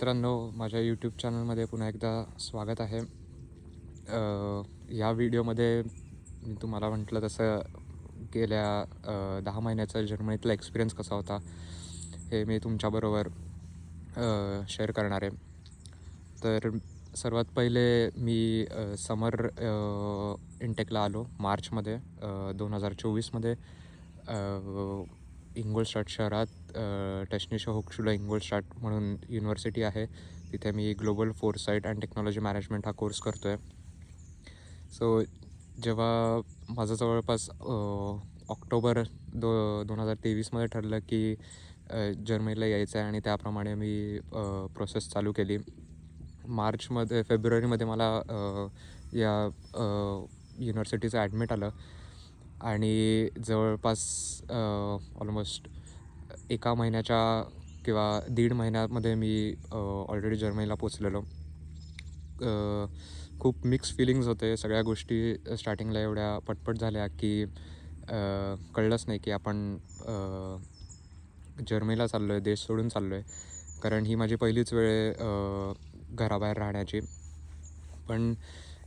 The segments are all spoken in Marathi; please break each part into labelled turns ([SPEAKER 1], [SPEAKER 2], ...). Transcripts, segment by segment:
[SPEAKER 1] मित्रांनो माझ्या यूट्यूब चॅनलमध्ये पुन्हा एकदा स्वागत आहे. या व्हिडिओमध्ये मी तुम्हाला म्हटलं तसं गेल्या दहा महिन्याचा जर्मनीतला एक्सपिरियन्स कसा होता हे मी तुमच्याबरोबर शेअर करणार आहे. तर सर्वात पहिले मी समर इंटेकला आलो मार्चमध्ये दोन हजार चोवीसमध्ये. इंगोलस्टाट शहरात टेक्निशो होक्शुला इंगोलस्टाट म्हणून युनिव्हर्सिटी आहे. तिथे मी global foresight and technology management हा कोर्स करतो आहे सो जेव्हा माझं जवळपास ऑक्टोबर दो दोन हजार तेवीसमध्ये ठरलं की जर्मनीला यायचं आहे आणि त्याप्रमाणे मी प्रोसेस चालू केली. मार्चमध्ये फेब्रुवारीमध्ये मला या युनिव्हर्सिटीचं ॲडमिट आलं. आणि जवळपास ऑलमोस्ट एका महिन्याच्या किंवा दीड महिन्यामध्ये मी ऑलरेडी जर्मनीला पोचलेलो खूप मिक्स फिलिंग्ज होते. सगळ्या गोष्टी स्टार्टिंगला एवढ्या पटपट झाल्या की कळलंच नाही की आपण जर्मनीला चाललो आहे देश सोडून चाललो आहे कारण ही माझी पहिलीच वेळ घराबाहेर राहण्याची. पण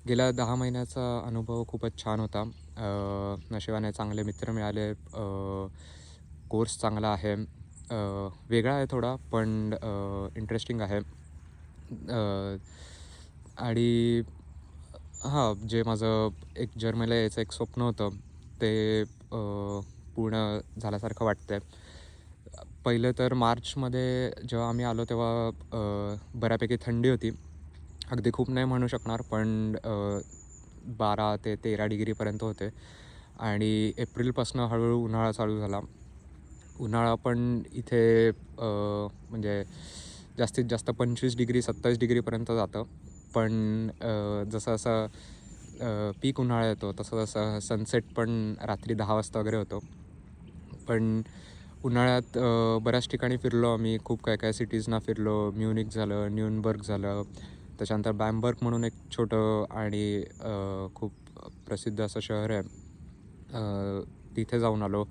[SPEAKER 1] गेल्या दहा महिन्याचा अनुभव खूपच छान होता. नशिबाने चांगले मित्र मिळाले कोर्स चांगला आहे वेगळा आहे थोडा पण इंटरेस्टिंग आहे. आणि हां जे माझं एक जर्मनीला यायचं एक स्वप्न होतं ते पूर्ण झाल्यासारखं वाटतं आहे पहिलं तर मार्चमध्ये जेव्हा आम्ही आलो तेव्हा बऱ्यापैकी थंडी होती. अगदी खूप नाही म्हणू शकणार पण बारा ते तेरा डिग्रीपर्यंत होते. आणि एप्रिलपासून हळूहळू उन्हाळा चालू झाला. उन्हाळा पण इथे म्हणजे जास्तीत जास्त पंचवीस डिग्री सत्तावीस डिग्रीपर्यंत जातं. पण जसं असं पीक उन्हाळा येतो तसं तसं सनसेट पण रात्री दहा वाजता वगैरे होतो. पण उन्हाळ्यात बऱ्याच ठिकाणी फिरलो आम्ही. खूप काय काय सिटीजना फिरलो. म्युनिक झालं न्यूनबर्ग झालं. त्याच्यानंतर बॅम्बर्ग म्हणून एक छोटं आणि खूप प्रसिद्ध असं शहर आहे. तिथे जाऊन आलो.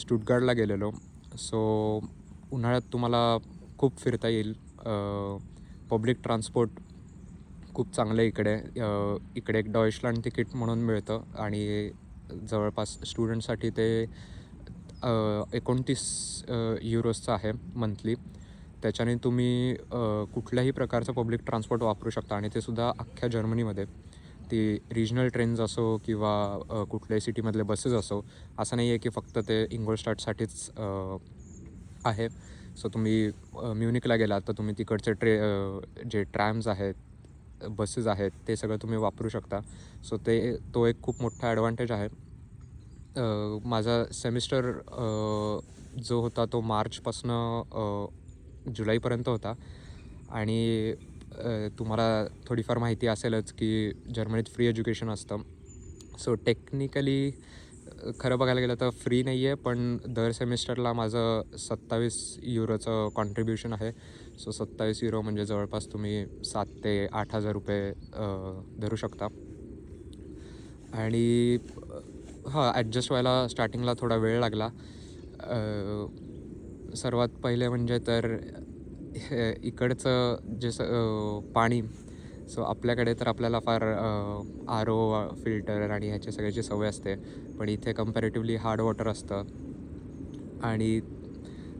[SPEAKER 1] स्टुटगार्डला गेलेलो. सो उन्हाळ्यात तुम्हाला खूप फिरता येईल. पब्लिक ट्रान्सपोर्ट खूप चांगलं आहे इकडे. इकडे एक डॉयशलँड तिकीट म्हणून मिळतं आणि जवळपास स्टुडंटसाठी ते एकोणतीस युरोजचं आहे मंथली. त्याच्याने तुम्ही कुठल्याही प्रकारचं पब्लिक ट्रान्सपोर्ट वापरू शकता. आणि ते सुद्धा अख्ख्या जर्मनीमध्ये. ती रिजनल ट्रेन्स असो किंवा कुठल्याही सिटीमधले बसेस असो असं नाही आहे की फक्त ते इंगोलस्टार्टसाठीच आहे. सो तुम्ही म्युनिकला गेलात तर तुम्ही तिकडचे ट्रे जे ट्रॅम्स आहेत बसेस आहेत ते सगळं तुम्ही वापरू शकता. सो ते तो एक खूप मोठा ॲडव्हान्टेज आहे. माझा सेमिस्टर जो होता तो मार्चपासनं जुलैपर्यंत होता. आणि तुम्हाला थोडीफार माहिती असेलच की जर्मनीत फ्री एज्युकेशन असतं. सो टेक्निकली खरं बघायला गेलं तर फ्री नाही आहे पण दर सेमिस्टरला माझं सत्तावीस युरोचं कॉन्ट्रीब्युशन आहे. सो सत्तावीस युरो म्हणजे जवळपास तुम्ही सात ते आठ हजार रुपये धरू शकता. आणि हां ॲडजस्ट व्हायला स्टार्टिंगला थोडा वेळ लागला. सर्वात पहिले म्हणजे तर हे इकडचं जे स पाणी सो आपल्याकडे तर आपल्याला फार आर ओ फिल्टर आणि ह्याची सगळ्याची सवय असते पण इथे कम्पॅरेटिव्हली हार्ड वॉटर असतं. आणि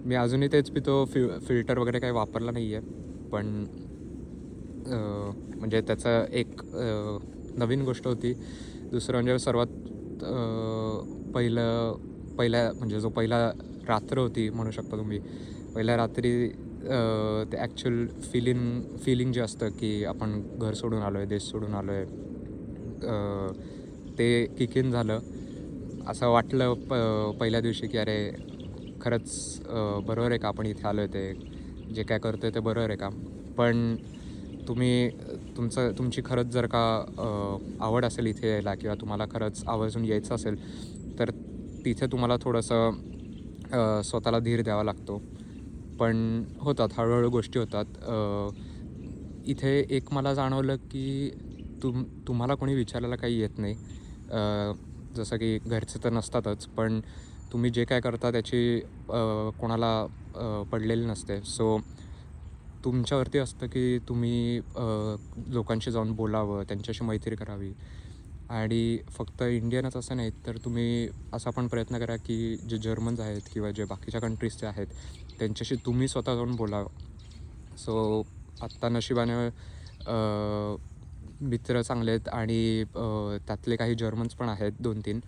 [SPEAKER 1] मी अजूनही तेच पितो फि फिल्टर वगैरे काही वापरला नाही आहे पण म्हणजे त्याचं एक नवीन गोष्ट होती. दुसरं म्हणजे सर्वात पहिलं पहिल्या म्हणजे जो पहिला रात्र होती म्हणू शकता तुम्ही. पहिल्या रात्री ते ॲक्च्युअल फिलिंग फिलिंग जे असतं की आपण घर सोडून आलो आहे देश सोडून आलो आहे ते किक इन झालं. असं वाटलं प पहिल्या दिवशी की अरे खरंच बरोबर आहे का आपण इथे आलो आहे ते? जे काय करतो आहे ते बरोबर आहे का? पण तुम्ही तुमचं तुमची खरंच जर का आवड असेल इथे यायला किंवा तुम्हाला खरंच आवर्जून यायचं असेल तर तिथे तुम्हाला थोडंसं स्वतःला धीर द्यावा लागतो. पण होतात हळूहळू गोष्टी होतात. इथे एक मला जाणवलं की तुम तुम्हाला कोणी विचारायला काही येत नाही. जसं की घरचे तर नसतातच पण तुम्ही जे काय करता त्याची कोणाला पडलेली नसते. सो तुमच्यावरती असतं की तुम्ही लोकांशी जाऊन बोलावं त्यांच्याशी मैत्री करावी. आणि फक्त इंडियनच असं नाही तर तुम्ही असा पण प्रयत्न करा की जे जर्मन्स आहेत किंवा जे बाकीच्या कंट्रीजचे आहेत त्यांच्याशी तुम्ही स्वतः जाऊन बोलावं. सो आत्ता नशिबाने मित्र चांगले आहेत आणि त्यातले काही जर्मन्स पण आहेत दोन तीन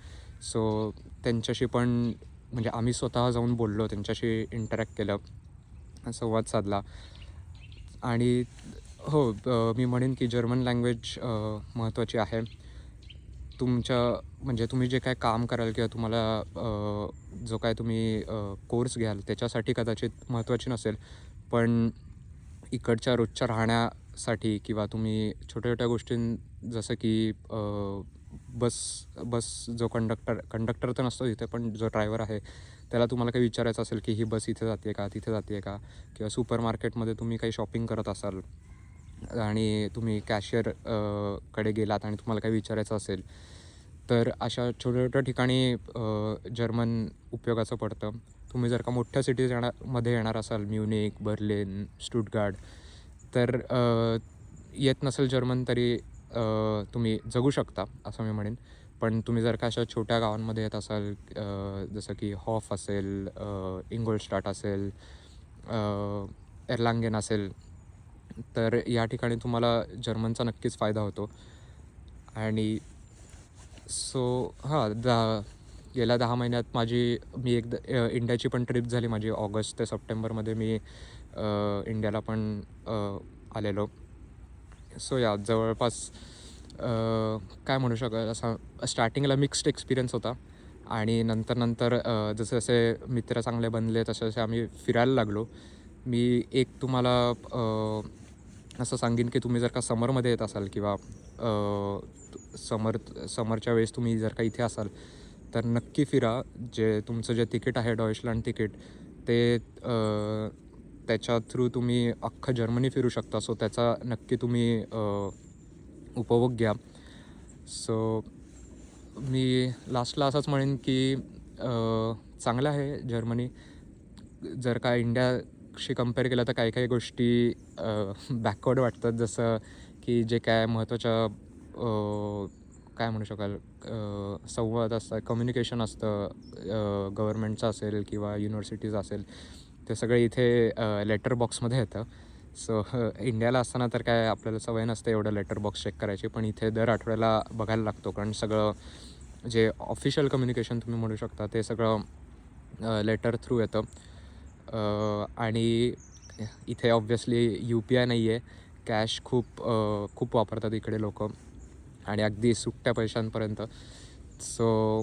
[SPEAKER 1] सो त्यांच्याशी पण म्हणजे आम्ही स्वतः जाऊन बोललो त्यांच्याशी इंटरॅक्ट केलं संवाद साधला. आणि हो मी म्हणेन की जर्मन लँग्वेज महत्त्वाची आहे. तुमच्या म्हणजे तुम्ही जे काय काम कराल किंवा तुम्हाला जो काय तुम्ही कोर्स घ्याल त्याच्यासाठी कदाचित महत्त्वाची नसेल पण इकडच्या रोजच्या राहण्यासाठी किंवा तुम्ही छोट्या छोट्या गोष्टीं जसं की बस बस जो कंडक्टर कंडक्टर तर नसतो तिथे पण जो ड्रायव्हर आहे त्याला तुम्हाला काही विचारायचं असेल की ही बस इथे जाते का तिथे जाते का किंवा सुपर मार्केटमध्ये तुम्ही काही शॉपिंग करत असाल आणि तुम्ही कॅशियरकडे गेलात आणि तुम्हाला काही विचारायचं असेल तर अशा छोट्या छोट्या ठिकाणी जर्मन उपयोगाचं पडतं. तुम्ही जर का मोठ्या सिटीज येणार मध्ये येणार असाल म्युनिक बर्लिन स्टुटगार्ड तर येत नसेल जर्मन तरी तुम्ही जगू शकता असं मी म्हणेन. पण तुम्ही जर का अशा छोट्या गावांमध्ये येत असाल जसं की हॉफ असेल अ, इंगोलस्टाट असेल एरलांगेन एर्लांगेन असेल तर या ठिकाणी तुम्हाला जर्मनचा नक्कीच फायदा होतो. आणि सो हां दहा गेल्या दहा महिन्यात माझी मी एकदा इंडियाची पण ट्रिप झाली माझी ऑगस्ट ते सप्टेंबरमध्ये मी इंडियाला पण आलेलो. सो या जवळपास काय म्हणू शकत असा स्टार्टिंगला मिक्स्ड एक्सपिरियन्स होता. आणि नंतर नंतर जसे जसे मित्र चांगले बनले तसे जसे आम्ही फिरायला लागलो. मी एक तुम्हाला असं सांगेन की तुम्ही जर का समरमध्ये येत असाल किंवा समर समरच्या वेळेस तुम्ही जर का इथे असाल तर नक्की फिरा. जे तुमचं जे तिकीट आहे डॉयशलँड तिकीट ते त्याच्या थ्रू तुम्ही अख्खं जर्मनी फिरू शकता. सो त्याचा नक्की तुम्ही उपभोग घ्या. सो मी लास्टला असंच म्हणेन की चांगलं आहे जर्मनी. जर का इंडिया शी कंपेअर केलं तर काही काही गोष्टी बॅकवर्ड वाटतात. जसं की जे काय महत्त्वाच्या काय म्हणू शकाल संवाद असतात कम्युनिकेशन असतं गव्हर्मेंटचं असेल किंवा युनिव्हर्सिटीज असेल ते सगळे इथे लेटर बॉक्समध्ये येतं. सो इंडियाला असताना तर काय आपल्याला सवय नसते एवढं लेटर बॉक्स चेक करायची पण इथे दर आठवड्याला बघायला लागतो कारण सगळं जे ऑफिशियल कम्युनिकेशन तुम्ही म्हणू शकता ते सगळं लेटर थ्रू येतं. आणि इथे ऑब्व्हियसली यू पी आय नाही आहे. कॅश खूप खूप वापरतात इकडे लोक. आणि अगदी सुट्ट्या पैशांपर्यंत. सो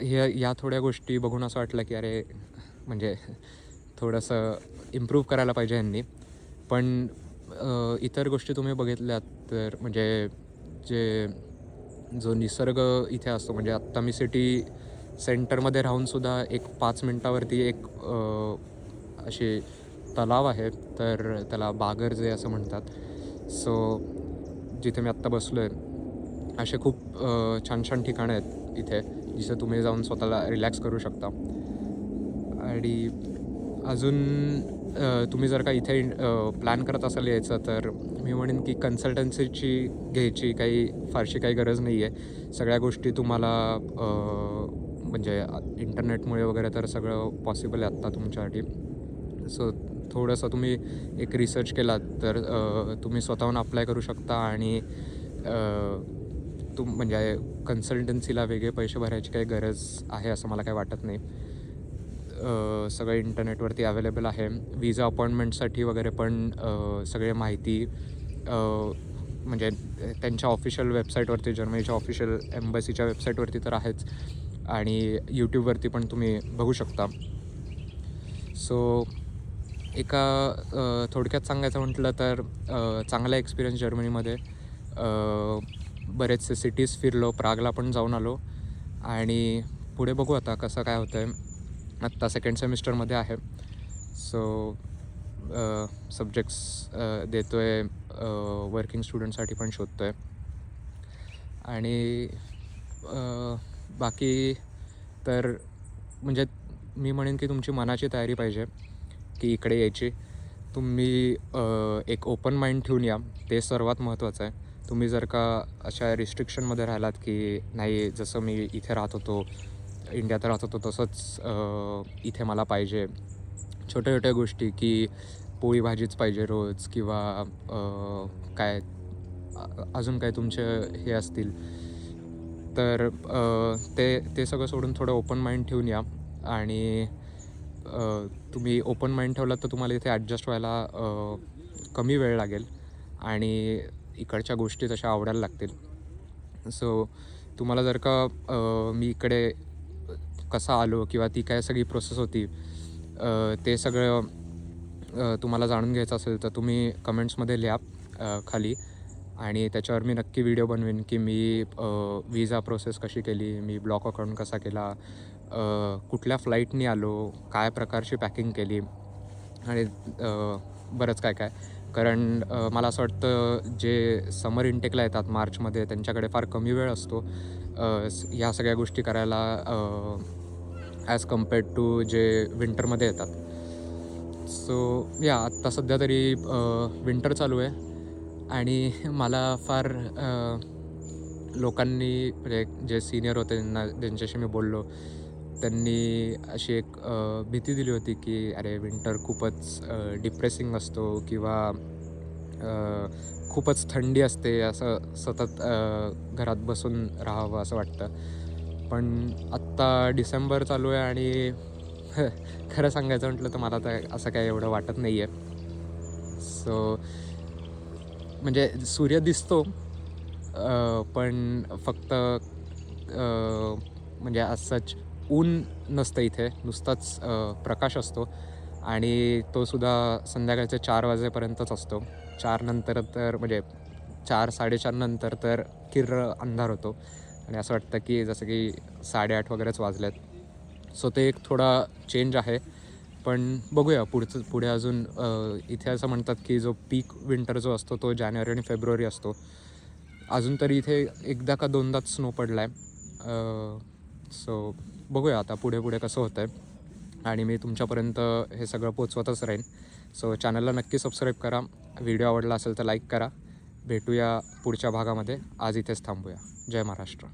[SPEAKER 1] हे या थोड्या गोष्टी बघून असं वाटलं की अरे म्हणजे थोडंसं इम्प्रूव्ह करायला पाहिजे ह्यांनी. पण इतर गोष्टी तुम्ही बघितल्यात तर म्हणजे जे जो निसर्ग इथे असतो म्हणजे आत्ता मी सिटी सेंटरमध्ये राहूनसुद्धा एक पाच मिनटावरती एक असे तलाव आहे तर त्याला बागर जे असं म्हणतात. सो जिथे मी आत्ता बसलो आहे असे खूप छान छान ठिकाणं आहेत इथे जिथे तुम्ही जाऊन स्वतःला रिलॅक्स करू शकता. आणि अजून तुम्ही जर का इथे प्लॅन करत असाल यायचं तर मी म्हणेन की कन्सल्टन्सीची घ्यायची काही फारशी काही गरज नाही आहे सगळ्या गोष्टी तुम्हाला म्हणजे इंटरनेटमुळे वगैरे तर सगळं पॉसिबल आहे आत्ता तुमच्यासाठी. सो थोडंसं तुम्ही एक रिसर्च केलात तर तुम्ही स्वतःहून अप्लाय करू शकता आणि तुम म्हणजे कन्सल्टन्सीला वेगळे पैसे भरायची काही गरज आहे असं मला काही वाटत नाही. सगळं इंटरनेटवरती अवेलेबल आहे. विजा अपॉइंटमेंटसाठी वगैरे पण सगळे माहिती म्हणजे त्यांच्या ऑफिशियल वेबसाईटवरती जर्मनीच्या ऑफिशियल एम्बसीच्या वेबसाईटवरती तर आहेच. आणि यूट्यूबवरती पण तुम्ही बघू शकता. सो एका थोडक्यात सांगायचं म्हटलं तर चांगला एक्सपिरियन्स जर्मनीमध्ये. बरेचसे सिटीज फिरलो प्रागला पण जाऊन आलो. आणि पुढे बघू आता कसं काय होतं आहे आत्ता सेकंड सेमिस्टरमध्ये आहे. सो सब्जेक्ट्स देतो आहे वर्किंग स्टुडंटसाठी पण शोधतो आहे आणि बाकी तर म्हणजे मी म्हणेन की तुमची मनाची तयारी पाहिजे की इकडे यायची. तुम्ही एक ओपन माइंड ठेवून या. ते सर्वात महत्त्वाचं आहे. तुम्ही जर का अशा रिस्ट्रिक्शनमध्ये राहिलात की नाही जसं मी इथे राहत होतो इंडियात राहत होतो तसंच इथे मला पाहिजे. छोट्या छोट्या गोष्टी की पोळी भाजीच पाहिजे रोज किंवा काय अजून काय तुमचे हे असतील. तर ते ते सगळं सोडून थोडं ओपन माइंड ठेवून या. आणि तुम्ही ओपन माइंड ठेवलात तर तुम्हाला इथे ॲडजस्ट व्हायला कमी वेळ लागेल. आणि इकडच्या गोष्टी तशा आवडायला लागतील. सो तुम्हाला जर का मी इकडे कसा आलो किंवा ती काय सगळी प्रोसेस होती ते सगळं तुम्हाला जाणून घ्यायचं असेल तर तुम्ही कमेंट्समध्ये लिहा खाली. आणि त्याच्यावर मी नक्की व्हिडिओ बनवेन की मी विजा प्रोसेस कशी केली मी ब्लॉक अकाउंट कसा केला कुठल्या फ्लाईटनी आलो काय प्रकारची पॅकिंग केली आणि बरंच काय काय. कारण मला असं वाटतं जे समर इंटेकला येतात मार्चमध्ये त्यांच्याकडे फार कमी वेळ असतो. ह्या सगळ्या गोष्टी करायला ॲज कम्पेअर्ड टू जे विंटरमध्ये येतात. सो या आत्ता सध्या तरी विंटर चालू आहे. आणि मला फार लोकांनी म्हणजे जे सिनियर होते त्यांना ज्यांच्याशी मी बोललो. त्यांनी अशी एक भीती दिली होती की अरे विंटर खूपच डिप्रेसिंग असतो किंवा खूपच थंडी असते असं सतत घरात बसून राहावं असं वाटतं. पण आत्ता डिसेंबर चालू आहे आणि खरं सांगायचं म्हटलं तर मला तर असं काही एवढं वाटत नाही आहे सो म्हणजे सूर्य दिसतो पण फक्त म्हणजे असंच ऊन नसतं इथे नुसताच प्रकाश असतो. आणि तो सुद्धा चार वाजेपर्यंतच असतो. चार नंतर तर म्हणजे चार साडेचार नंतर तर किर्र अंधार होतो. आणि असं वाटतं की जसं की साडेआठ वगैरेच वाजलेत. सो ते एक थोडा चेंज आहे. पण बघूया पुढचं पुढे अजून इथे असं म्हणतात की जो पीक विंटर जो असतो तो जानेवारी आणि फेब्रुवारी असतो. अजून तरी इथे एकदा का दोनदाच स्नो पडला आहे सो बघूया आता पुढे पुढे कसं होतं आहे आणि मी तुमच्यापर्यंत हे सगळं पोचवतच राहीन. सो चॅनलला नक्की सबस्क्राईब करा. व्हिडिओ आवडला असेल तर लाईक करा. भेटूया पुढच्या भागामध्ये. आज इथेच थांबूया. जय महाराष्ट्र.